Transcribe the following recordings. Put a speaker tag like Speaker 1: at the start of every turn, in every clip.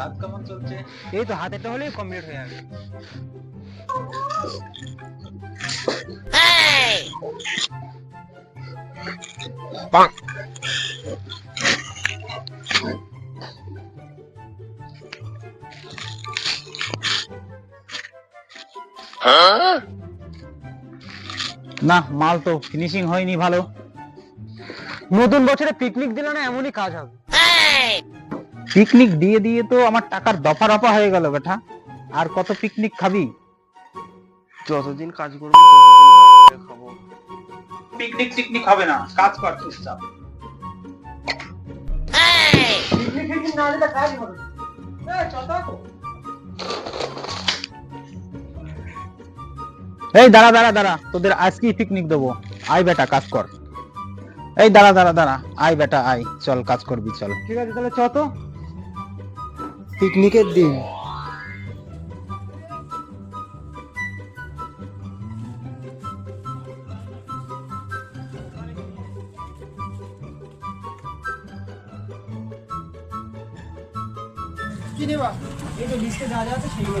Speaker 1: কাজ কেমন চলছে?
Speaker 2: এই তো হাতেরটা হলেই কমপ্লিট হয়ে যাবে। না মাল তো ফিনিশিং হয়নি ভালো। নতুন বছরে পিকনিক দিলে না এমনই কাজ হবে। পিকনিক দিয়ে দিয়ে তো আমার টাকার দফা রফা হয়ে গেল বেটা। আর কত পিকনিক খাবি?
Speaker 3: যতদিন কাজ করব ততদিন খাব।
Speaker 1: পিকনিক টিকনিক হবে না কাজ কর চুপচাপ।
Speaker 2: এই! দাঁড়া দাঁড়া দাঁড়া তোদের আজকেই পিকনিক দেবো। আয় বেটা কাজ কর। এই দাঁড়া দাঁড়া দাঁড়া আয় বেটা আয় চল কাজ করবি চল। ঠিক আছে তাহলে চ তো। পিকনিকের দিন কি নেবা? এই তো লিস্টে যা যা আছে সেইগুলো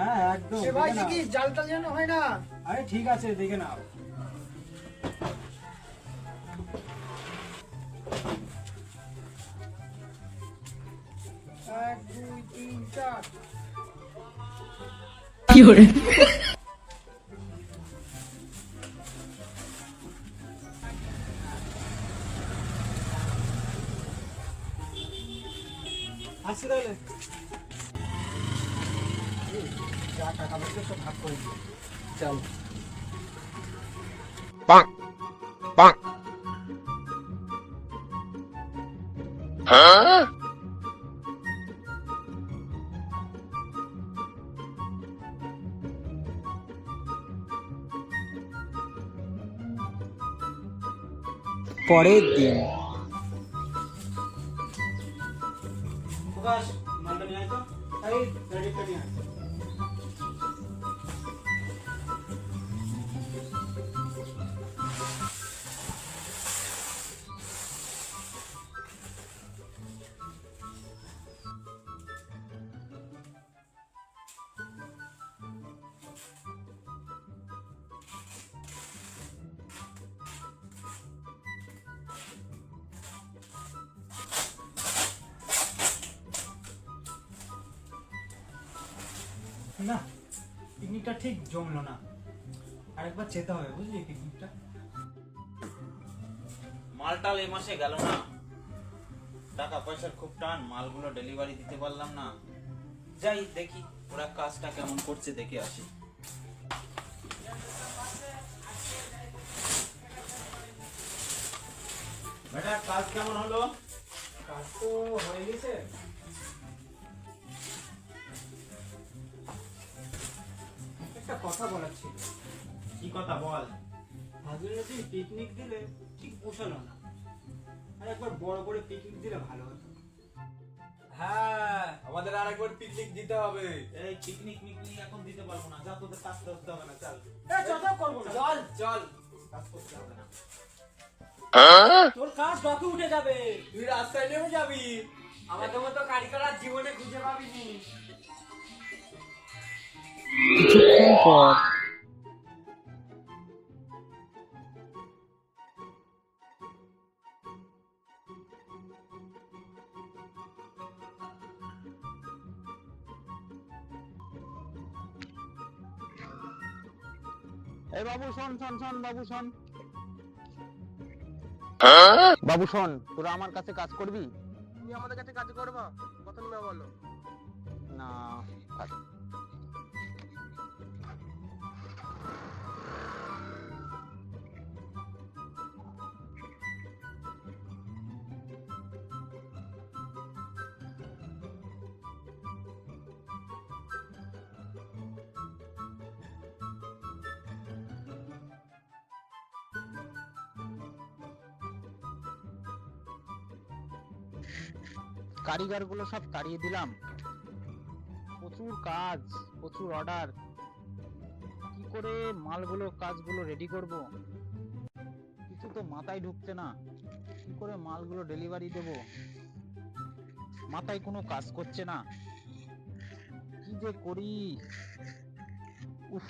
Speaker 2: হ্যাঁ একদম
Speaker 4: সে ভাই কি জাল টাল যেন হয় না।
Speaker 2: আরে ঠিক আছে দেখে নাও।
Speaker 4: এক দুই তিন চার।
Speaker 2: আসছি তাহলে। যা টাকা পয়সা সব ভাগ করে দিই। চল। পরের দিন। প্রকাশ তো। এই নিয়ে আয়। না পিকনিকটা ঠিক জমলো না। আরেকবার যেতে হবে বুঝলি পিকনিকটা?
Speaker 5: মালটাল এ মাসে গেল না। টাকা পয়সার খুব টান মালগুলো ডেলিভারি দিতে পারলাম না। যাই দেখি ওরা কাজটা কেমন করছে দেখে আসি। বেটা কাজ কেমন হলো?
Speaker 2: কথা
Speaker 5: বল।
Speaker 2: হাজুর পিকনিক দিলে ঠিক পোষালো না। আর একবার বড় করে পিকনিক দিলে ভালো হতো।
Speaker 3: হ্যাঁ আমাদের আরেকবার পিকনিক দিতে হবে।
Speaker 5: এই পিকনিক মিকনিক এখন দিতে পারব না। যা তোদের কাজ করতে হবে না চল।
Speaker 2: চল করব না।
Speaker 3: চল চল।
Speaker 5: কাজ করতে হবে না।
Speaker 2: তোর কাজ বাকি উঠে যাবে। তুই রাস্তায় নেমে যাবি। আমাদের মতো কারিগর আর জীবনে খুঁজে পাবিনি।
Speaker 5: কিছুক্ষণ পর এই বাবু শোন শোন শোন বাবু শোন। বাবু শোন তোরা আমার কাছে কাজ করবি?
Speaker 6: তুমি আমাদের কাছে কাজ করবা? কত নিবা বলো।
Speaker 5: কারিগরগুলো সব তাড়িয়ে দিলাম। প্রচুর কাজ, প্রচুর অর্ডার কি করে মালগুলো, কাজগুলো রেডি করব? কিছু তো মাথায় ঢুকছে না। কি করে মালগুলো ডেলিভারি দেব? মাথায় কোনো কাজ করছে না। কি যে করি? উফ,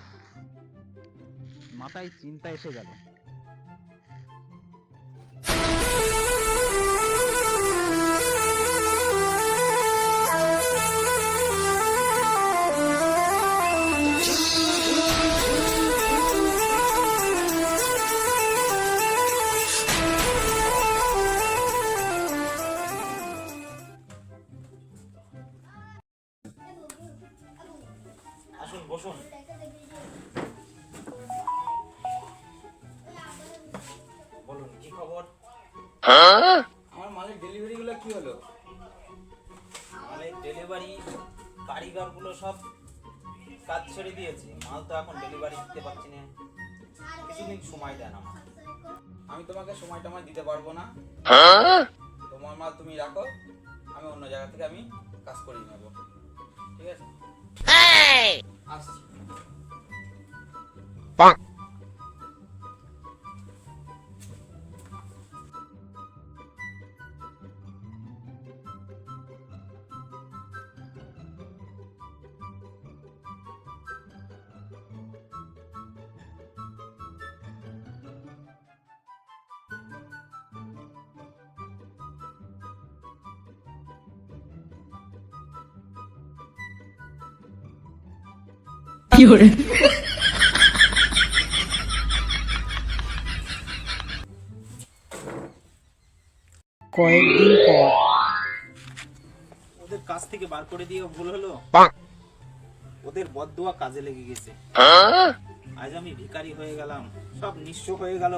Speaker 5: মাথায় চিন্তা এসে গেল।
Speaker 2: আমার মালের ডেলিভারি গুলো কি হলো?
Speaker 7: মালের ডেলিভারি কারিগরগুলো সব কাজ ছেড়ে দিয়েছে। মাল তো এখন ডেলিভারি দিতে পারছি না। কিছুদিন সময় দেন আমার
Speaker 2: আমি তোমাকে সময় টময় দিতে পারব না। তোমার মাল তুমি রাখো। আমি অন্য জায়গা থেকে আমি কাজ করিয়ে নেব। ঠিক আছে? আসছি।
Speaker 5: কয়েকদিন পর।
Speaker 7: ওদের কাজ থেকে বার করে দিয়ে ভুল হলো? ওদের বদদুয়া কাজে লেগে গেছে। আজ আমি ভিখারি হয়ে গেলাম। সব নিঃস্ব হয়ে গেল।